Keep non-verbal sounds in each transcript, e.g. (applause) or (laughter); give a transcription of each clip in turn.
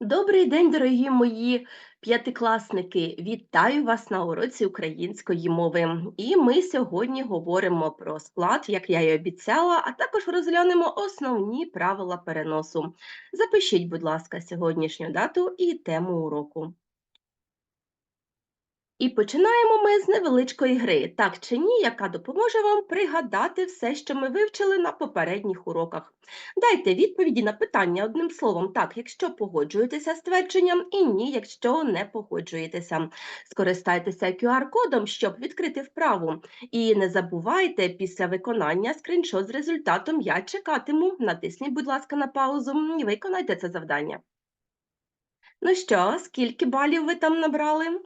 Добрий день, дорогі мої п'ятикласники! Вітаю вас на уроці української мови. І ми сьогодні говоримо про склад, як я й обіцяла, а також розглянемо основні правила переносу. Запишіть, будь ласка, сьогоднішню дату і тему уроку. І починаємо ми з невеличкої гри, так чи ні, яка допоможе вам пригадати все, що ми вивчили на попередніх уроках. Дайте відповіді на питання одним словом, так, якщо погоджуєтеся з твердженням, і ні, якщо не погоджуєтеся. Скористайтеся QR-кодом, щоб відкрити вправу. І не забувайте після виконання скріншот з результатом я чекатиму. Натисніть, будь ласка, на паузу і виконайте це завдання. Ну що, скільки балів ви там набрали?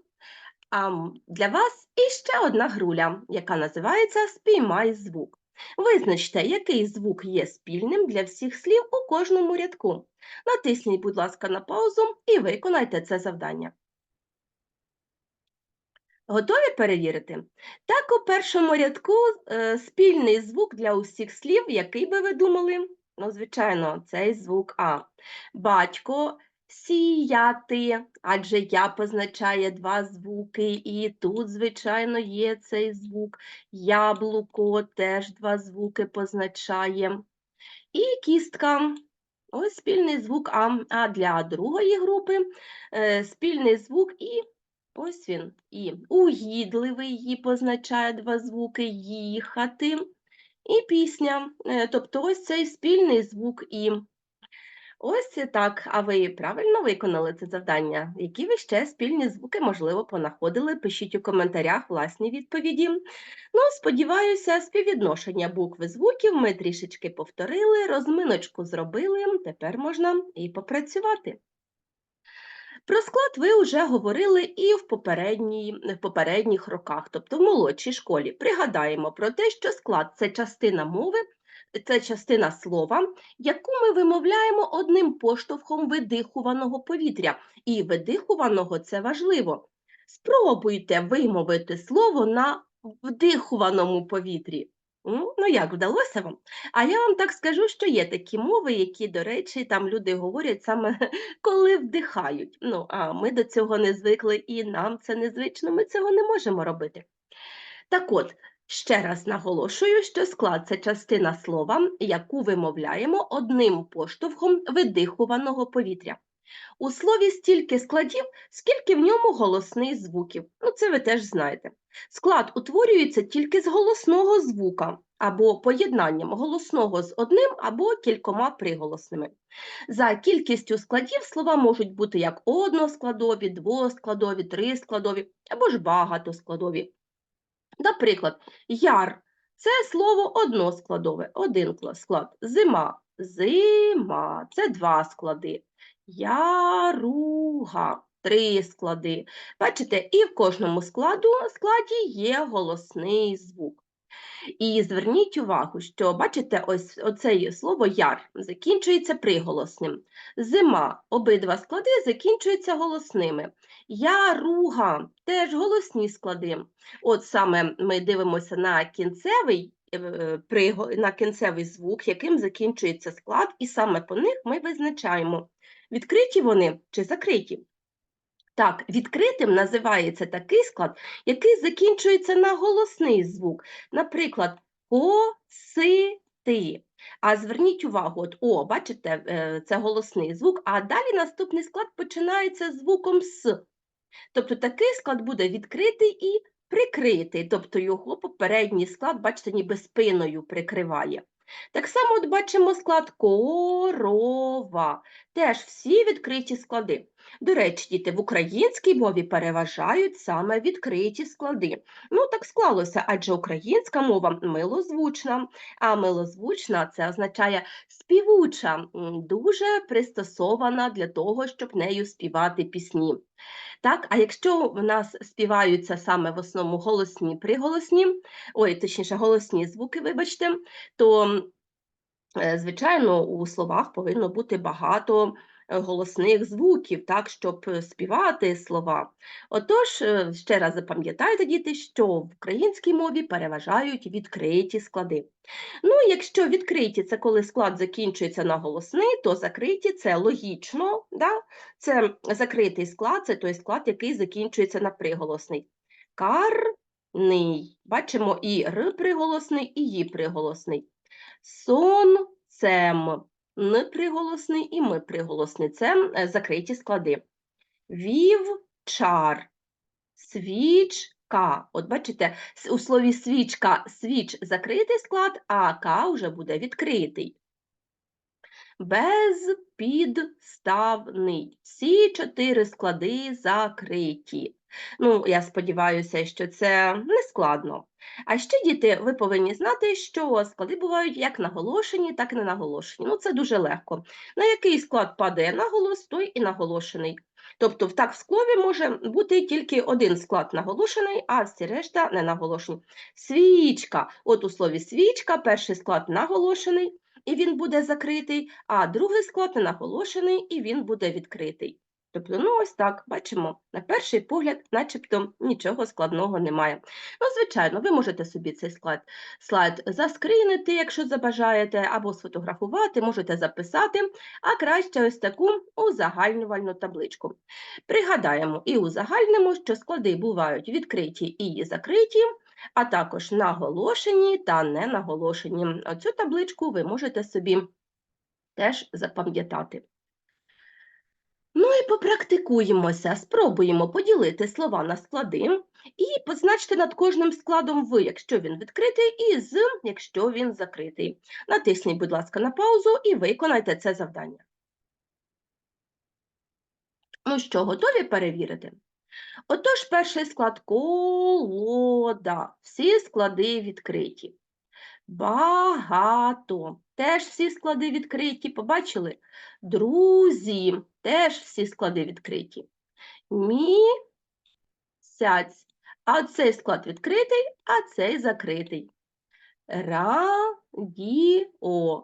А для вас іще одна груля, яка називається Спіймай звук. Визначте, який звук є спільним для всіх слів у кожному рядку. Натисніть, будь ласка, на паузу і виконайте це завдання. Готові перевірити? Так, у першому рядку е, спільний звук для усіх слів, який би ви думали? Ну, звичайно, цей звук А. Батько сіяти, адже я позначає два звуки, і тут, звичайно, є цей звук. Яблуко теж два звуки позначає. І кістка. Ось спільний звук А. А для другої групи е, спільний звук І. Ось він. І угідливий її позначає два звуки їхати. І пісня. Е, Тобто ось цей спільний звук І. Ось так. А ви правильно виконали це завдання? Які ви ще спільні звуки, можливо, понаходили? Пишіть у коментарях власні відповіді. Ну, сподіваюся, співвідношення букв і звуків ми трішечки повторили, розминочку зробили, тепер можна і попрацювати. Про склад ви вже говорили і в, в попередніх роках, тобто в молодшій школі. Пригадаємо про те, що склад це частина мови, це частина слова, яку ми вимовляємо одним поштовхом видихуваного повітря. І видихуваного це важливо. Спробуйте вимовити слово на вдихуваному повітрі. Ну, як вдалося вам? А я вам так скажу, що є такі мови, які, до речі, там люди говорять саме (laughs) коли вдихають. Ну, а ми до цього не звикли, і нам це незвично, ми цього не можемо робити. Так от, ще раз наголошую, що склад це частина слова, яку вимовляємо одним поштовхом видихуваного повітря. У слові стільки складів, скільки в ньому голосних звуків. Ну, це ви теж знаєте. Склад утворюється тільки з голосного звука або поєднанням голосного з одним або кількома приголосними. За кількістю складів слова можуть бути як односкладові, двоскладові, трискладові або ж багатоскладові. Наприклад, яр це слово односкладове, один склад. Зима, зима це два склади. Яруга три склади. Бачите, і в кожному складу, складі є голосний звук. І зверніть увагу, що бачите, ось оце слово яр закінчується приголосним. Зима обидва склади закінчуються голосними. Яруга теж голосні склади. От саме ми дивимося на кінцевий, е, на кінцевий звук, яким закінчується склад, і саме по них ми визначаємо, відкриті вони чи закриті. Так, відкритим називається такий склад, який закінчується на голосний звук. Наприклад, косити. А зверніть увагу, от О, бачите, е, це голосний звук, а далі наступний склад починається звуком С. Тобто такий склад буде відкритий і прикритий, тобто його попередній склад, бачите, ніби спиною прикриває. Так само от бачимо склад корова. Теж всі відкриті склади. До речі, діти, в українській мові переважають саме відкриті склади. Ну, так склалося, адже українська мова милозвучна, а милозвучна це означає співуча, дуже пристосована для того, щоб нею співати пісні. Так, а якщо в нас співаються саме в основному голосні приголосні, ой, точніше, голосні звуки, вибачте, то Е, Звичайно, у словах повинно бути багато голосних звуків, так, щоб е, співати слова. Отож, е, ще раз запам'ятайте, діти, що в українській мові переважають відкриті склади. Ну, якщо відкриті це коли склад закінчується на голосний, то закриті це логічно, да? це закритий склад, це той склад, який закінчується на приголосний. Карний. Бачимо і р приголосний, і ї приголосний. Сонцем. Н приголосний і ми приголосний. Це е, закриті склади. Вівчар. Свічка. От бачите, у слові свічка свіч закритий склад, а к вже буде відкритий. Безпідставний. Всі чотири склади закриті. Ну, я сподіваюся, що це не складно. А ще, діти, ви повинні знати, що склади бувають як наголошені, так і не наголошені. Ну, це дуже легко. На який склад падає наголос, той і наголошений. Тобто, в так в слові може бути тільки один склад наголошений, а всі решта не наголошені. Свічка. От у слові свічка перший склад наголошений, і він буде закритий, а другий склад наголошений, і він буде відкритий. Тобто, ну ось так, бачимо, на перший погляд, начебто нічого складного немає. Ну, звичайно, ви можете собі цей слайд, слайд заскрінити, якщо забажаєте, або сфотографувати, можете записати, а краще ось таку узагальнювальну табличку. Пригадаємо і узагальнимо, що склади бувають відкриті і закриті, а також наголошені та не наголошені. Цю табличку ви можете собі теж запам'ятати. Ну і попрактикуємося, спробуємо поділити слова на склади і позначте над кожним складом ви, якщо він відкритий, і з, якщо він закритий. Натисніть, будь ласка, на паузу і виконайте це завдання. Ну що, готові перевірити? Отож, перший склад колода. Всі склади відкриті. Багато. Теж всі склади відкриті. Побачили? Друзі. Теж всі склади відкриті. Місяць. А цей склад відкритий, а цей закритий. Радіо.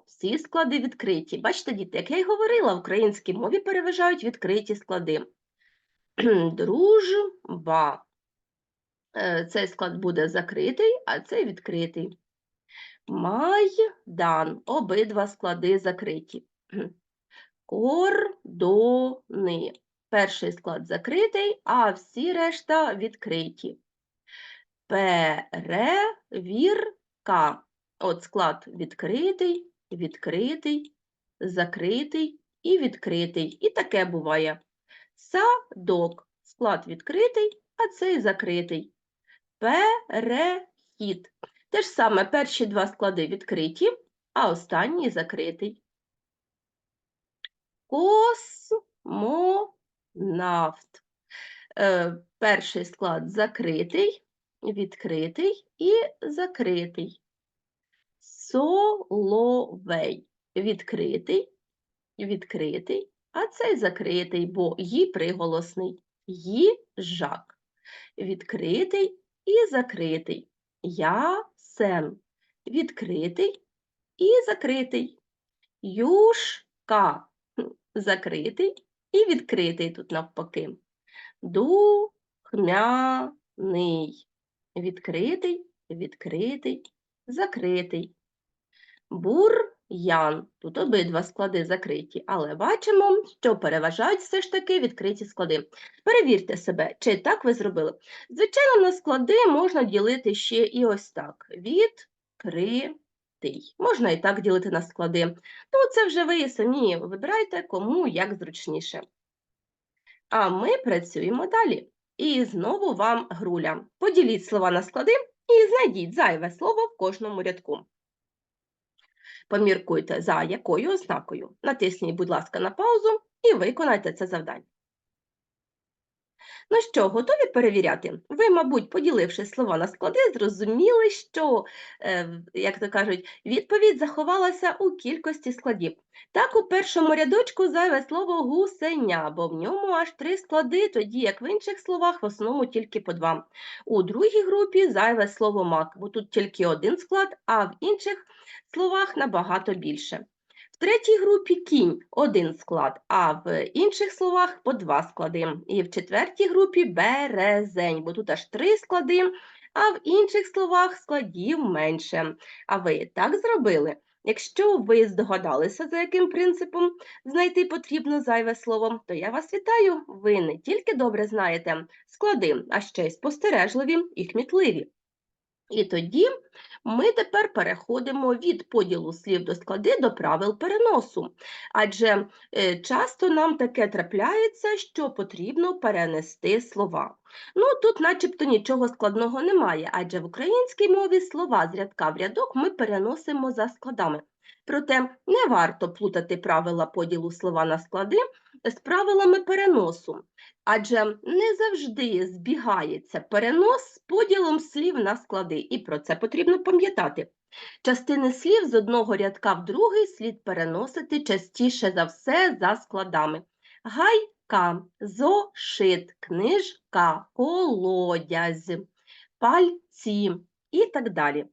Всі склади відкриті. Бачите, діти, як я й говорила, в українській мові переважають відкриті склади. (clears throat) Дружба. Е, Цей склад буде закритий, а цей відкритий. Майдан. Обидва склади закриті. (clears throat) Кордони. Перший склад закритий, а всі решта відкриті. Перевірка. От склад відкритий, відкритий, закритий і відкритий. І таке буває. Садок. Склад відкритий, а цей закритий. Перехід. Те ж саме перші два склади відкриті, а останній закритий. Космонавт. Е, перший склад закритий, відкритий і закритий. Соловей. Відкритий, відкритий, а цей закритий, бо ї приголосний. Їжак. Відкритий і закритий. Ясен. Відкритий і закритий. Юшка. Закритий і відкритий тут навпаки. Духмяний. Відкритий, відкритий, закритий. Бур'ян. Тут обидва склади закриті, але бачимо, що переважають все ж таки відкриті склади. Перевірте себе, чи так ви зробили. Звичайно, на склади можна ділити ще і ось так. Відкритий. Можна і так ділити на склади. Ну, це вже ви самі вибирайте, кому як зручніше. А ми працюємо далі. І знову вам груля. Поділіть слова на склади і знайдіть зайве слово в кожному рядку. Поміркуйте, за якою ознакою. Натисніть, будь ласка, на паузу і виконайте це завдання. Ну що, готові перевіряти? Ви, мабуть, поділивши слова на склади, зрозуміли, що, е, як то кажуть, відповідь заховалася у кількості складів. Так, у першому рядочку зайве слово гусеня, бо в ньому аж три склади, тоді як в інших словах в основному тільки по два. У другій групі зайве слово мак, бо тут тільки один склад, а в інших словах набагато більше. В третій групі кінь один склад, а в інших словах по два склади. І в четвертій групі березень, бо тут аж три склади, а в інших словах складів менше. А ви так зробили? Якщо ви здогадалися, за яким принципом знайти потрібно зайве слово, то я вас вітаю. Ви не тільки добре знаєте склади, а ще й спостережливі і кмітливі. І тоді ми тепер переходимо від поділу слів до склади до правил переносу. Адже е, часто нам таке трапляється, що потрібно перенести слова. Ну, тут начебто нічого складного немає, адже в українській мові слова з рядка в рядок ми переносимо за складами. Проте не варто плутати правила поділу слова на склади з правилами переносу. Адже не завжди збігається перенос з поділом слів на склади, і про це потрібно пам'ятати. Частини слів з одного рядка в другий слід переносити частіше за все за складами. Гайка, зошит, книжка, колодязь, пальці і так далі.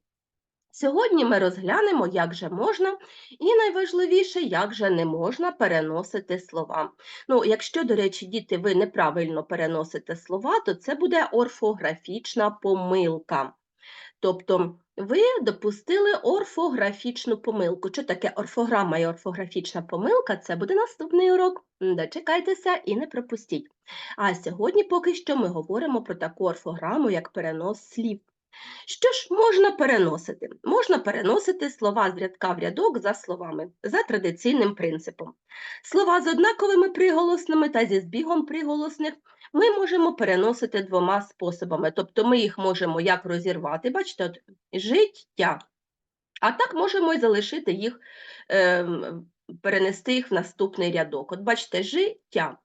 Сьогодні ми розглянемо, як же можна, і найважливіше, як же не можна переносити слова. Ну, якщо, до речі, діти, ви неправильно переносите слова, то це буде орфографічна помилка. Тобто ви допустили орфографічну помилку. Що таке орфограма і орфографічна помилка? Це буде наступний урок. Дочекайтеся і не пропустіть. А сьогодні поки що ми говоримо про таку орфограму, як перенос слів. Що ж можна переносити? Можна переносити слова з рядка в рядок за словами, за традиційним принципом. Слова з однаковими приголосними та зі збігом приголосних ми можемо переносити двома способами. Тобто ми їх можемо як розірвати, бачите, от, життя. А так можемо і залишити їх, е, перенести їх в наступний рядок. От бачите, життя.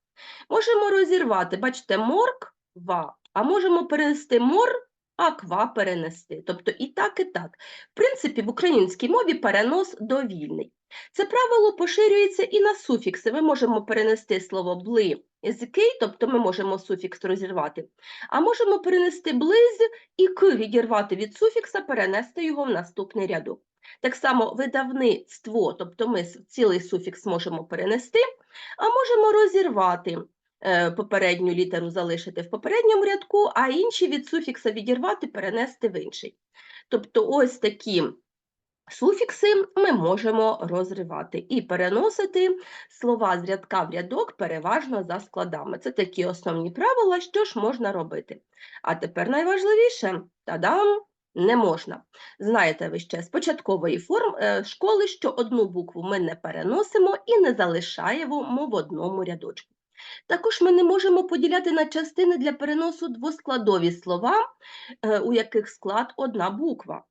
Можемо розірвати, бачите, морква, а можемо перенести мор а ква перенести. Тобто і так, і так. В принципі, в українській мові перенос довільний. Це правило поширюється і на суфікси. Ми можемо перенести слово бли з кий, тобто ми можемо суфікс розірвати, а можемо перенести близ і к відірвати від суфікса, перенести його в наступний рядок. Так само видавництво, тобто ми цілий суфікс можемо перенести, а можемо розірвати попередню літеру залишити в попередньому рядку, а інші від суфікса відірвати, перенести в інший. Тобто ось такі суфікси ми можемо розривати і переносити слова з рядка в рядок переважно за складами. Це такі основні правила, що ж можна робити. А тепер найважливіше та-дам! Не можна. Знаєте ви ще з початкової форм е, школи, що одну букву ми не переносимо і не залишаємо в одному рядочку. Також ми не можемо поділяти на частини для переносу двоскладові слова, е, у яких склад одна буква.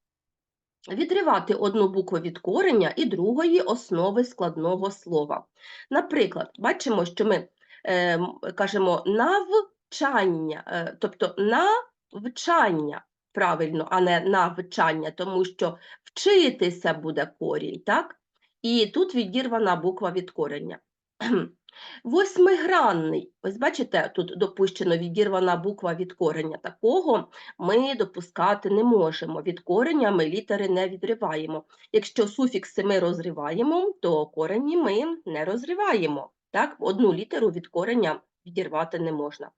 Відривати одну букву від кореня і другої основи складного слова. Наприклад, бачимо, що ми е, кажемо навчання, е, тобто навчання, правильно, а не навчання, тому що вчитися буде корінь, так? І тут відірвана буква від кореня. (clears throat) Восьмигранний. Ось бачите, тут допущено відірвана буква від кореня. Такого ми допускати не можемо. Від кореня ми літери не відриваємо. Якщо суфікси ми розриваємо, то корені ми не розриваємо. Так? Одну літеру від кореня відірвати не можна.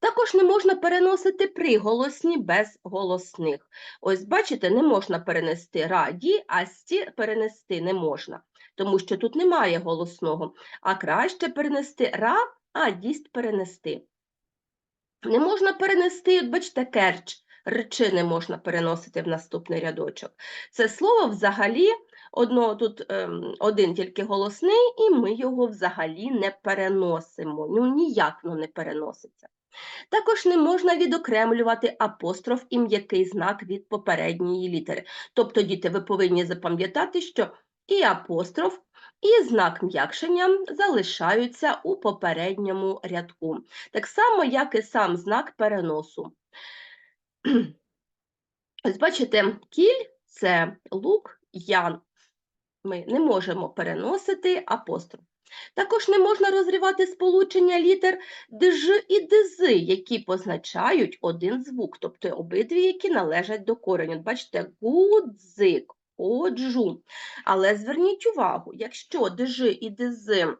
Також не можна переносити приголосні без голосних. Ось бачите, не можна перенести раді, а сті перенести не можна, тому що тут немає голосного, а краще перенести ра, а дість перенести. Не можна перенести, бачите, керч, речи не можна переносити в наступний рядочок. Це слово взагалі, одно, тут ем, один тільки голосний, і ми його взагалі не переносимо. Ну, ніяк воно не переноситься. Також не можна відокремлювати апостроф і м'який знак від попередньої літери. Тобто, діти, ви повинні запам'ятати, що і апостроф, і знак м'якшення залишаються у попередньому рядку. Так само, як і сам знак переносу. (clears throat) Ось бачите, кіль це лук, ян. Ми не можемо переносити апостроф. Також не можна розривати сполучення літер дж і дз, які позначають один звук, тобто обидві, які належать до кореню. Бачите, гудзик, оджу. Але зверніть увагу, якщо дж і дз е,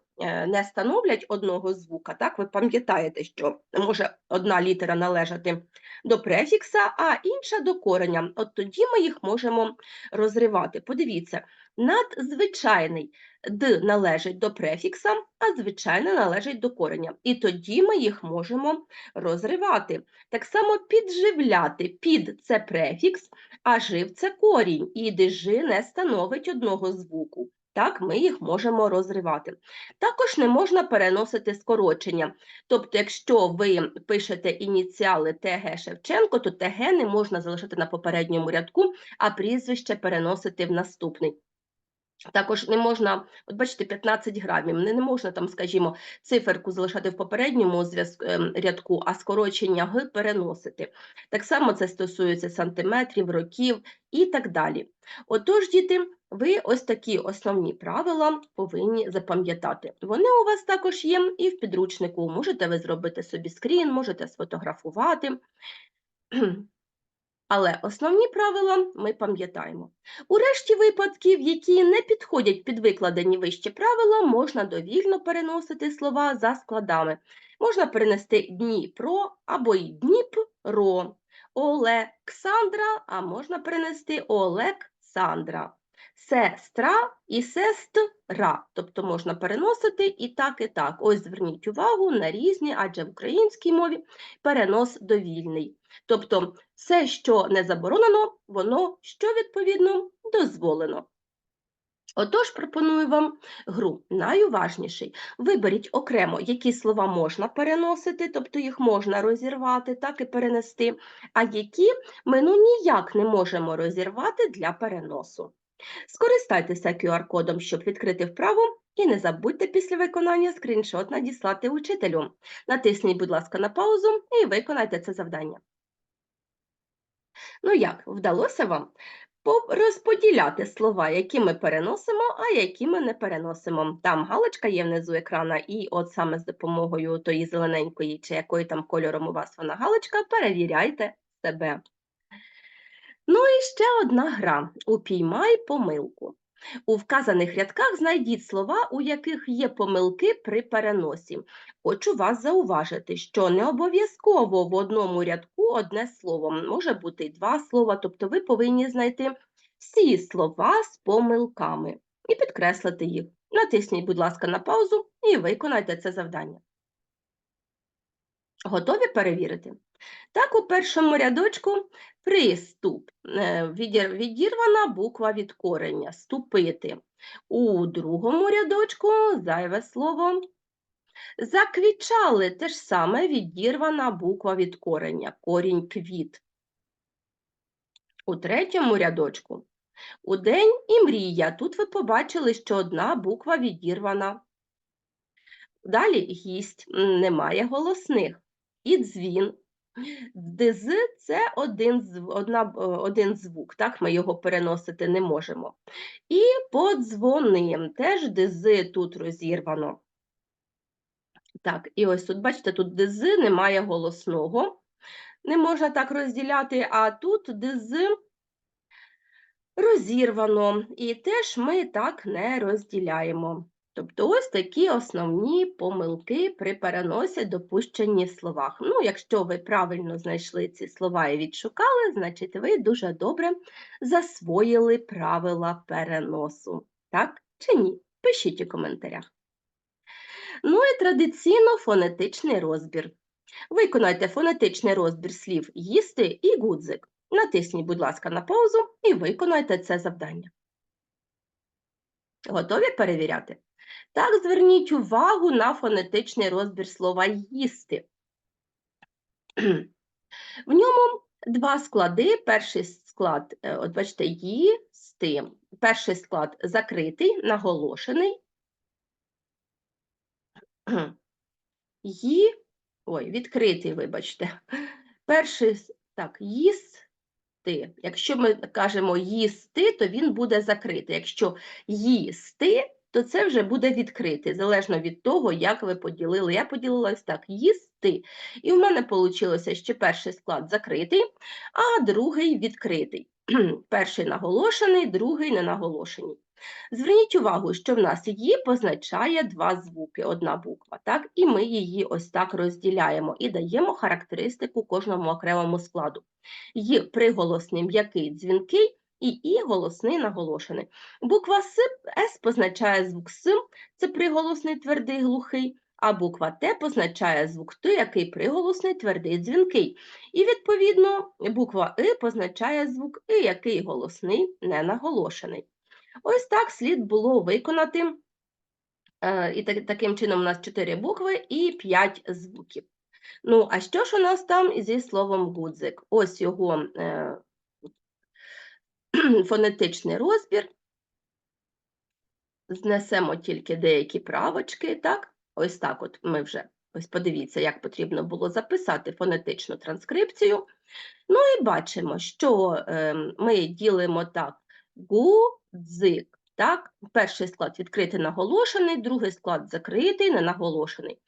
не становлять одного звука, так, ви пам'ятаєте, що може одна літера належати до префікса, а інша до кореня. От тоді ми їх можемо розривати. Подивіться, надзвичайний д належить до префікса, а звичайне належить до кореня. І тоді ми їх можемо розривати. Так само підживляти. Під це префікс, а жив це корінь, і дижи не становить одного звуку. Так, ми їх можемо розривати. Також не можна переносити скорочення. Тобто, якщо ви пишете ініціали ТГ Шевченко, то ТГ не можна залишити на попередньому рядку, а прізвище переносити в наступний. Також не можна, от бачите, 15 грамів, не, не можна там, скажімо, циферку залишати в попередньому зв'язку, ем, рядку, а скорочення Г переносити. Так само це стосується сантиметрів, років і так далі. Отож, діти, ви ось такі основні правила повинні запам'ятати. Вони у вас також є і в підручнику. Можете ви зробити собі скрін, можете сфотографувати. Але основні правила ми пам'ятаємо. У решті випадків, які не підходять під викладені вище правила, можна довільно переносити слова за складами. Можна перенести Дніпро або й Дніпро, Олександра, а можна перенести Олександра. Сестра і сестра, тобто можна переносити і так, і так. Ось зверніть увагу на різні, адже в українській мові перенос довільний. Тобто все, що не заборонено, воно що відповідно дозволено. Отож, пропоную вам гру найуважніший. Виберіть окремо, які слова можна переносити, тобто їх можна розірвати, так і перенести, а які ми ну ніяк не можемо розірвати для переносу. Скористайтеся QR-кодом, щоб відкрити вправу, і не забудьте після виконання скріншот надіслати учителю. Натисніть, будь ласка, на паузу і виконайте це завдання. Ну як, вдалося вам розподіляти слова, які ми переносимо, а які ми не переносимо. Там галочка є внизу екрана, і от саме з допомогою тої зелененької, чи якої там кольором у вас вона галочка, перевіряйте себе. Ну і ще одна гра Упіймай помилку. У вказаних рядках знайдіть слова, у яких є помилки при переносі. Хочу вас зауважити, що не обов'язково в одному рядку одне слово, може бути й два слова, тобто ви повинні знайти всі слова з помилками і підкреслити їх. Натисніть, будь ласка, на паузу і виконайте це завдання. Готові перевірити? Так, у першому рядочку приступ, е, відірвана буква від корення, ступити. У другому рядочку зайве слово. Заквічали те ж саме відірвана буква від корення, корінь квіт. У третьому рядочку удень і мрія. Тут ви побачили, що одна буква відірвана. Далі гість, немає голосних. І дзвін. Дз це один, одна, е, один звук, так, ми його переносити не можемо. І подзвоним, теж дз тут розірвано. Так, і ось тут, бачите, тут дз немає голосного, не можна так розділяти, а тут дз розірвано, і теж ми так не розділяємо. Тобто ось такі основні помилки при переносі допущені в словах. Ну, якщо ви правильно знайшли ці слова і відшукали, значить ви дуже добре засвоїли правила переносу. Так чи ні? Пишіть у коментарях. Ну і традиційно фонетичний розбір. Виконайте фонетичний розбір слів їсти і гудзик. Натисніть, будь ласка, на паузу і виконайте це завдання. Готові перевіряти? Так, зверніть увагу на фонетичний розбір слова їсти. (clears throat) В ньому два склади. Перший склад, е, от бачите, їсти. Перший склад закритий, наголошений, (clears throat) Ї, ой, відкритий, вибачте. Перший, так, їсти. Якщо ми кажемо їсти, то він буде закритий. Якщо їсти, то це вже буде відкритий, залежно від того, як ви поділили. Я поділила так: їсти. І в мене вийшло, що перший склад закритий, а другий відкритий. (clears throat) Перший наголошений, другий не наголошений. Зверніть увагу, що в нас «ї» позначає два звуки, одна буква, так? і ми її ось так розділяємо і даємо характеристику кожному окремому складу. «Й» приголосний м'який дзвінкий і І голосний наголошений. Буква С, С позначає звук С, це приголосний твердий глухий, а буква Т позначає звук Т, який приголосний твердий дзвінкий. І, відповідно, буква И позначає звук И, який голосний ненаголошений. Ось так слід було виконати. Е, І таким чином у нас 4 букви і 5 звуків. Ну, а що ж у нас там зі словом гудзик? Ось його е, (clears throat) фонетичний розбір. Знесемо тільки деякі правочки, так? Ось так от ми вже, ось подивіться, як потрібно було записати фонетичну транскрипцію. Ну і бачимо, що е, ми ділимо так: гудзик, так? Перший склад відкритий наголошений, другий склад закритий, ненаголошений.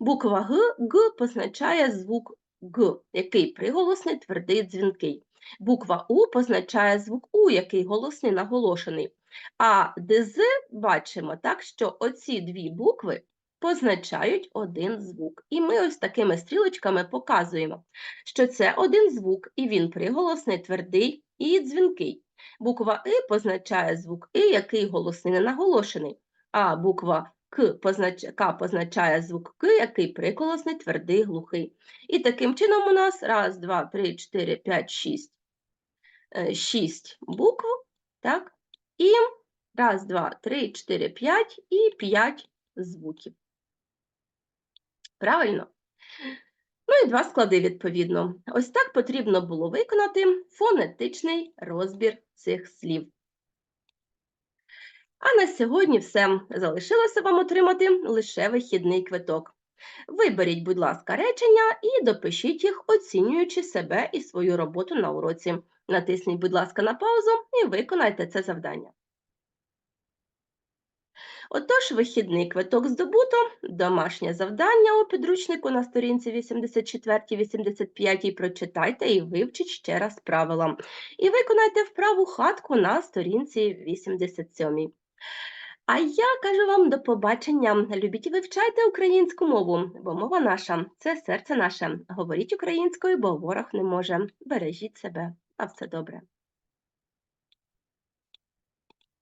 Буква Г, Г позначає звук Г, який приголосний, твердий, дзвінкий. Буква У позначає звук У, який голосний, наголошений. А ДЗ бачимо, так, що оці дві букви позначають один звук. І ми ось такими стрілочками показуємо, що це один звук, і він приголосний, твердий і дзвінкий. Буква И позначає звук И, який голосний, не наголошений, а буква К, познач... К позначає звук К, який приголосний, твердий, глухий. І таким чином у нас раз, два, три, чотири, п'ять, шість, е, шість букв, так? І раз, два, три, чотири, п'ять і п'ять звуків. Правильно? Ну і два склади, відповідно. Ось так потрібно було виконати фонетичний розбір цих слів. А на сьогодні все. Залишилося вам отримати лише вихідний квиток. Виберіть, будь ласка, речення і допишіть їх, оцінюючи себе і свою роботу на уроці. Натисніть, будь ласка, на паузу і виконайте це завдання. Отож, вихідний квиток здобуто, домашнє завдання у підручнику на сторінці 84-85 прочитайте і вивчіть ще раз правила. І виконайте вправу хатку на сторінці 87. А я кажу вам до побачення. Любіть і вивчайте українську мову, бо мова наша це серце наше. Говоріть українською, бо ворог не може. Бережіть себе. А все добре.